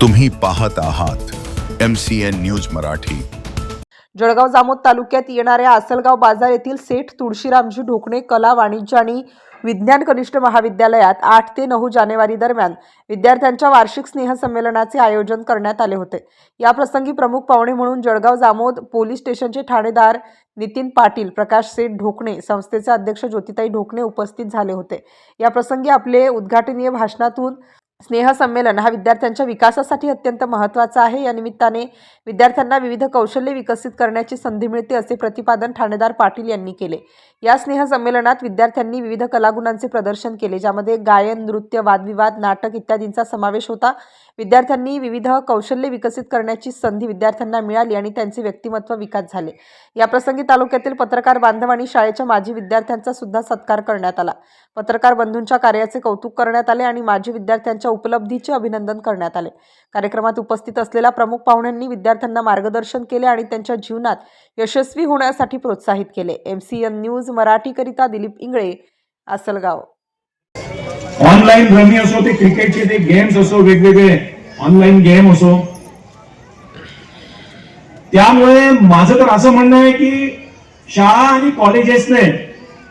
तुम्ही पाहत आहात M C N news Marathi. Jalgaon Jamod तालुक्यात येणाऱ्या आसलगाव बाजार येथील सेठ तुळशीरामजी ढोकणे कला वाणिज्य आणि विज्ञान कनिष्ठ महाविद्यालयात आठ ते नऊ जानेवारी दरम्यान विद्यार्थ्यांच्या वार्षिक स्नेहसंमेलनाचे आयोजन करण्यात आले होते. या प्रसंगी प्रमुख पाहुणे म्हणून जळगाव जामोद पोलीस स्टेशनचे ठाणेदार नितीन पाटील प्रकाश सेठ ढोकणे संस्थेचे अध्यक्ष ज्योतिताई ढोकणे उपस्थित झाले होते. या प्रसंगी आपले उद्घाटनीय भाषणातून स्नेहसंमेलन हा विद्यार्थ्यांच्या विकासासाठी अत्यंत महत्त्वाचा आहे. या निमित्ताने विद्यार्थ्यांना विविध कौशल्य विकसित करण्याची संधी मिळते असे प्रतिपादन ठाणेदार पाटील यांनी केले. या स्नेहसंमेलनात विद्यार्थ्यांनी विविध कलागुणांचे प्रदर्शन केले ज्यामध्ये गायन नृत्य वादविवाद नाटक इत्यादींचा समावेश होता. विद्यार्थ्यांनी विविध कौशल्य विकसित करण्याची संधी विद्यार्थ्यांना मिळाली आणि त्यांचे व्यक्तिमत्व विकास झाले. या प्रसंगी तालुक्यातील पत्रकार बांधव आणि शाळेच्या माजी विद्यार्थ्यांचा सुद्धा सत्कार करण्यात आला. पत्रकार बंधूंच्या कार्याचे कौतुक करण्यात आले आणि माजी विद्यार्थ्यांच्या उपलब्धीचे अभिनंदन करण्यात आले. कार्यक्रमात उपस्थित असलेल्या प्रमुख पाहुण्यांनी विद्यार्थ्यांना मार्गदर्शन केले आणि त्यांच्या जीवनात यशस्वी होण्यासाठी प्रोत्साहित केले. एम सी एन न्यूज मराठीकरिता दिलीप इंगळे असलगाव. ऑनलाईन रमी असो ते क्रिकेटचे ते गेम्स असो वेगवेगळे ऑनलाईन गेम असो. त्यामुळे माझं तर असं म्हणणं आहे की शाळा आणि कॉलेजेसने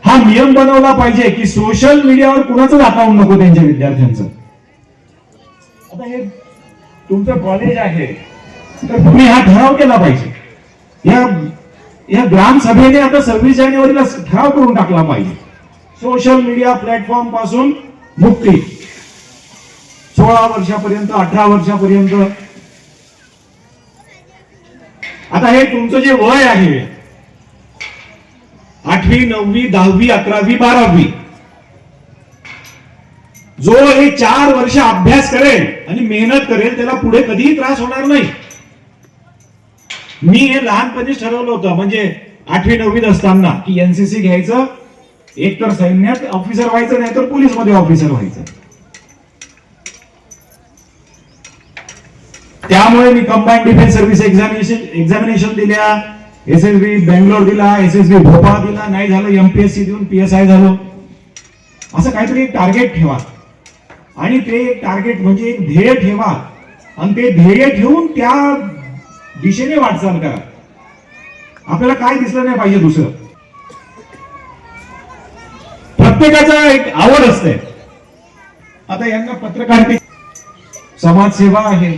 हा नियम बनवला पाहिजे की सोशल मीडियावर कुणाचंच अकाउंट नको त्यांच्या विद्यार्थ्यांचं. आता हे तुमचं कॉलेज आहे. तर तुम्ही हा ठराव केला पाहिजे. या या ग्रामसभेने आता सव्वीस जानेवारीला ठराव करून टाकला पाहिजे. सोशल मीडिया प्लॅटफॉर्मपासून मुक्ती. सोळा वर्षापर्यंत अठरा वर्षापर्यंत. आता हे तुमचं जे वय आहे आठवी नववी दहावी अकरावी बारावी जो हे चार वर्ष अभ्यास करेल आणि मेहनत करेल त्याला पुढे कधीही त्रास होणार नाही. मी हे लहानपणीच ठरवलं होतं म्हणजे आठवी नववीत असताना की एनसीसी घ्यायचं एक तर सैन्यात ऑफिसर व्हायचं नाही तर पोलीसमध्ये ऑफिसर व्हायचं. त्यामुळे मी combined defence service examination examination दिल्या एस एस बी बेंगलोर दिला एस एस बी भोपाळ दिला नाही झालं एमपीएससी देऊन पीएसआय झालो. असं काहीतरी टार्गेट ठेवा. आणि ते एक टार्गेट म्हणजे एक ध्येय ठेवा. आणि ते ध्येय ठेवून त्या दिशेने वाटचाल करा. आपल्याला काय दिसलं नाही पाहिजे दुसरं. प्रत्येकाचा एक आवड असते. आता यांना पत्रकारिते समाजसेवा आहे.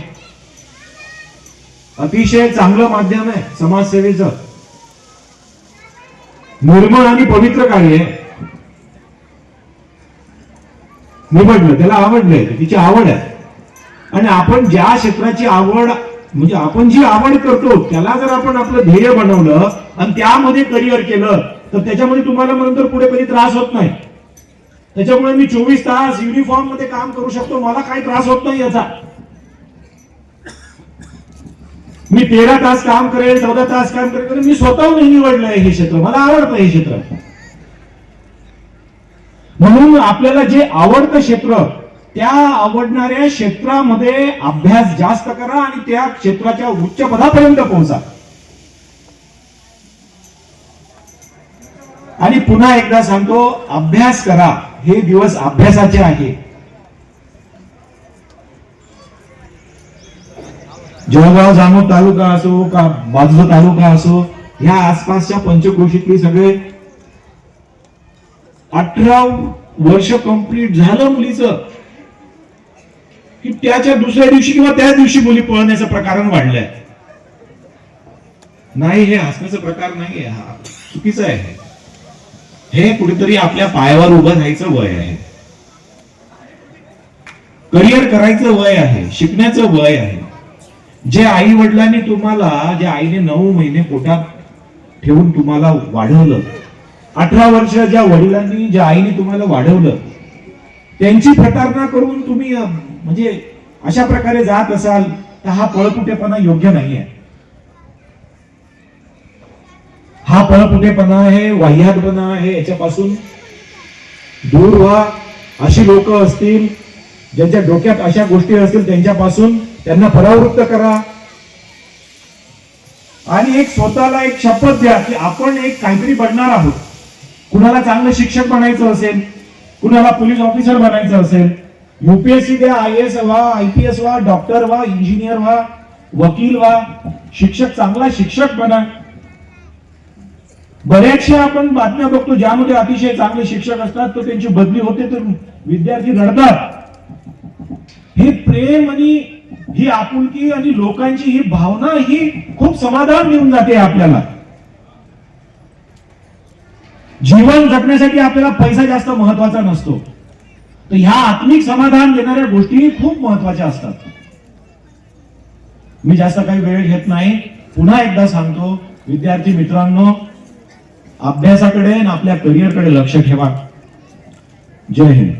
अतिशय चांगलं माध्यम आहे समाजसेवेचं. निर्मळ आणि पवित्र कार्य आहे. निवडलं त्याला आवडलंय तिची आवड आहे. आणि आपण ज्या क्षेत्राची आवड म्हणजे आपण जी आवड करतो त्याला जर आपण आपलं ध्येय बनवलं आणि त्यामध्ये करिअर केलं तर त्याच्यामध्ये तुम्हाला नंतर पुढे कधी त्रास होत नाही. त्याच्यामुळे मी चोवीस तास युनिफॉर्ममध्ये काम करू शकतो मला काही त्रास होत नाही याचा. मी तेरा तास काम करेल चौदा तास काम करेल मी स्वतःहून निवडलंय हे क्षेत्र मला आवडतं हे क्षेत्र. म्हणून आपल्याला जे आवडतं क्षेत्र त्या आवडणाऱ्या क्षेत्रामध्ये अभ्यास जास्त करा आणि त्या क्षेत्राच्या उच्च पदापर्यंत पोहोचा. आणि पुन्हा एकदा सांगतो अभ्यास करा. हे दिवस अभ्यासाचे आहे. जळगाव जामोद तालुका असो का बाजू तालुका असो ह्या आसपासच्या पंचक्रोशीतली सगळे अठरा वर्ष कंप्लीट झालं मुलीचं. की त्याच्या दुसऱ्या दिवशी किंवा त्या दिवशी मुली पळण्याचं प्रकरण वाढलंय. नाही हे हसण्याचा प्रकार नाही हा चुकीचं आहे. हे कुठेतरी आपल्या पायावर उभं राहायचं वय आहे. करिअर करायचं वय आहे. शिकण्याचं वय आहे. जे आई वडिलांनी तुम्हाला जे आईने नऊ महिने पोटात ठेवून तुम्हाला वाढवलं अठरा वर्ष ज्या वडिलांनी ज्या आईने तुम्हाला वाढवलं त्यांची प्रतारणा करून तुम्ही म्हणजे अशा प्रकारे जात असाल तर हा पळपुटेपणा योग्य नाहीये. हा पळपुटेपणा आहे वाह्यातपणा आहे याच्यापासून दूर व्हा. अशी लोक असतील ज्यांच्या डोक्यात अशा गोष्टी असतील त्यांच्यापासून त्यांना परावृत्त करा. आणि एक स्वतःला एक शपथ द्या की आपण एक काहीतरी बनणार आहोत. कुणाला चांगलं शिक्षक बनायचं असेल कुणाला पोलीस ऑफिसर बनायचं असेल युपीएससी द्या आय एस व्हा आयपीएस व्हा डॉक्टर व्हा इंजिनियर व्हा वकील व्हा शिक्षक चांगला शिक्षक बना. बऱ्याचशा आपण बातम्या बघतो ज्यामध्ये अतिशय चांगले शिक्षक असतात तर त्यांची बदली होते तर विद्यार्थी रडतात. हे प्रेम आणि ही आपुलकी आणि लोकांची ही भावना ही खूप समाधान देऊन जाते आपल्याला. जीवन जगण्यासाठी आपल्याला पैसा जास्त महत्त्वाचा नसतो. तर ह्या आत्मिक समाधान देणाऱ्या गोष्टी खूप महत्त्वाच्या असतात. मी जास्त काही वेळ घेत नाही. पुन्हा एकदा सांगतो विद्यार्थी मित्रांनो अभ्यासाकडे आणि आपल्या करिअरकडे लक्ष ठेवा. जय हिंद.